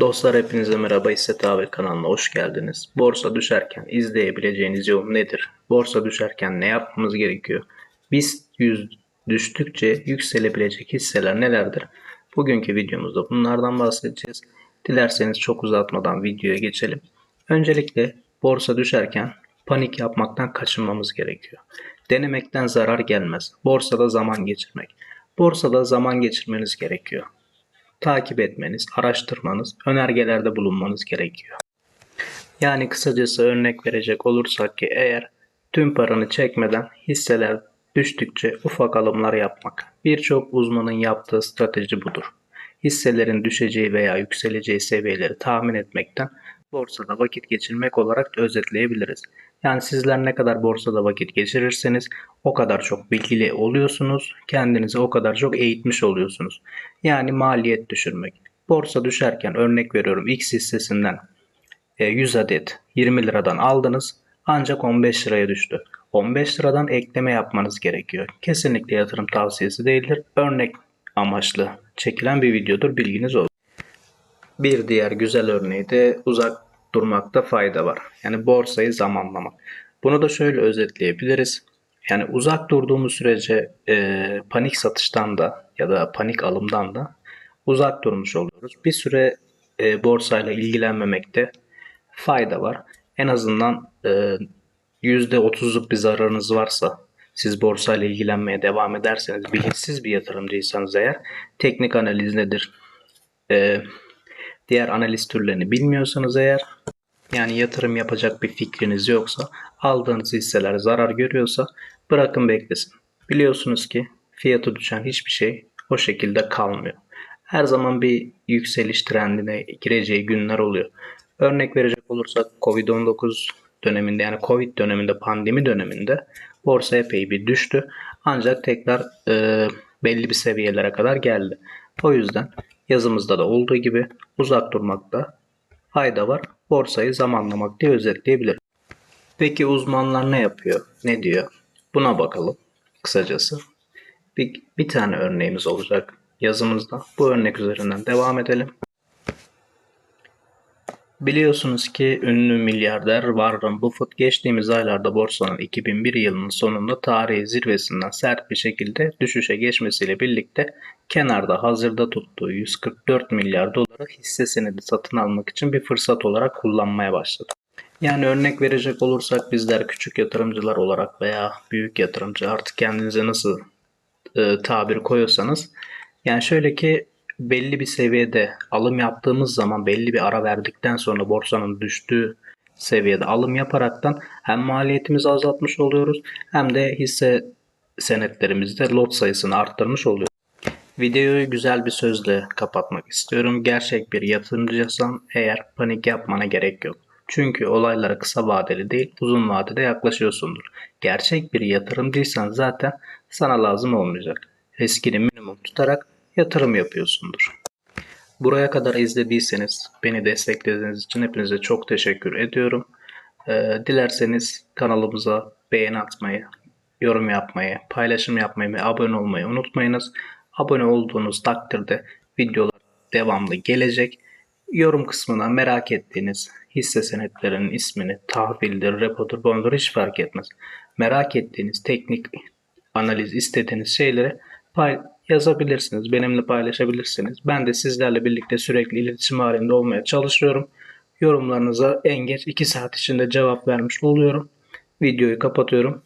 Dostlar hepinize merhaba İsset abi kanalına hoş geldiniz. Borsa düşerken izleyebileceğiniz yol nedir? Borsa düşerken ne yapmamız gerekiyor? Biz yüz düştükçe yükselebilecek hisseler nelerdir? Bugünkü videomuzda bunlardan bahsedeceğiz. Dilerseniz çok uzatmadan videoya geçelim. Öncelikle borsa düşerken panik yapmaktan kaçınmamız gerekiyor. Denemekten zarar gelmez. Borsada zaman geçirmek. Borsada zaman geçirmeniz gerekiyor takip etmeniz, araştırmanız, önergelerde bulunmanız gerekiyor. Yani kısacası örnek verecek olursak ki eğer tüm paranı çekmeden hisseler düştükçe ufak alımlar yapmak. Birçok uzmanın yaptığı strateji budur. Hisselerin düşeceği veya yükseleceği seviyeleri tahmin etmekten borsada vakit geçirmek olarak özetleyebiliriz. Yani sizler ne kadar borsada vakit geçirirseniz o kadar çok bilgili oluyorsunuz. Kendinizi o kadar çok eğitmiş oluyorsunuz. Yani maliyet düşürmek. Borsa düşerken örnek veriyorum X hissesinden e, 100 adet 20 liradan aldınız ancak 15 liraya düştü. 15 liradan ekleme yapmanız gerekiyor. Kesinlikle yatırım tavsiyesi değildir. Örnek amaçlı çekilen bir videodur bilginiz olsun. Bir diğer güzel örneği de uzak durmakta fayda var. Yani borsayı zamanlamak. Bunu da şöyle özetleyebiliriz. Yani uzak durduğumuz sürece e, panik satıştan da ya da panik alımdan da uzak durmuş oluyoruz. Bir süre e, borsayla ilgilenmemekte fayda var. En azından e, %30'luk bir zararınız varsa siz borsayla ilgilenmeye devam ederseniz bilinçsiz bir yatırımcıysanız eğer teknik analiz nedir? E, diğer analiz türlerini bilmiyorsanız eğer yani yatırım yapacak bir fikriniz yoksa aldığınız hisseler zarar görüyorsa bırakın beklesin. Biliyorsunuz ki fiyatı düşen hiçbir şey o şekilde kalmıyor. Her zaman bir yükseliş trendine gireceği günler oluyor. Örnek verecek olursak Covid-19 döneminde yani Covid döneminde pandemi döneminde borsa epey bir düştü. Ancak tekrar e, belli bir seviyelere kadar geldi. O yüzden yazımızda da olduğu gibi uzak durmakta fayda var. Borsayı zamanlamak diye özetleyebilirim. Peki uzmanlar ne yapıyor? Ne diyor? Buna bakalım kısacası. Bir, bir tane örneğimiz olacak yazımızda. Bu örnek üzerinden devam edelim. Biliyorsunuz ki ünlü milyarder Warren Buffett geçtiğimiz aylarda borsanın 2001 yılının sonunda tarihi zirvesinden sert bir şekilde düşüşe geçmesiyle birlikte kenarda hazırda tuttuğu 144 milyar doları hisse senedi satın almak için bir fırsat olarak kullanmaya başladı. Yani örnek verecek olursak bizler küçük yatırımcılar olarak veya büyük yatırımcı artık kendinize nasıl e, tabir koyuyorsanız yani şöyle ki belli bir seviyede alım yaptığımız zaman belli bir ara verdikten sonra borsanın düştüğü seviyede alım yaparaktan hem maliyetimizi azaltmış oluyoruz hem de hisse senetlerimizde lot sayısını arttırmış oluyoruz. Videoyu güzel bir sözle kapatmak istiyorum. Gerçek bir yatırımcıysan eğer panik yapmana gerek yok. Çünkü olaylara kısa vadeli değil uzun vadede yaklaşıyorsundur. Gerçek bir yatırımcıysan zaten sana lazım olmayacak. Riskini minimum tutarak yatırım yapıyorsundur. Buraya kadar izlediyseniz, beni desteklediğiniz için hepinize çok teşekkür ediyorum. Ee, dilerseniz kanalımıza beğeni atmayı, yorum yapmayı, paylaşım yapmayı ve abone olmayı unutmayınız. Abone olduğunuz takdirde videolar devamlı gelecek. Yorum kısmına merak ettiğiniz hisse senetlerinin ismini, tahvildir, repodur, bonudur hiç fark etmez. Merak ettiğiniz teknik analiz istediğiniz şeyleri pay yazabilirsiniz. Benimle paylaşabilirsiniz. Ben de sizlerle birlikte sürekli iletişim halinde olmaya çalışıyorum. Yorumlarınıza en geç 2 saat içinde cevap vermiş oluyorum. Videoyu kapatıyorum.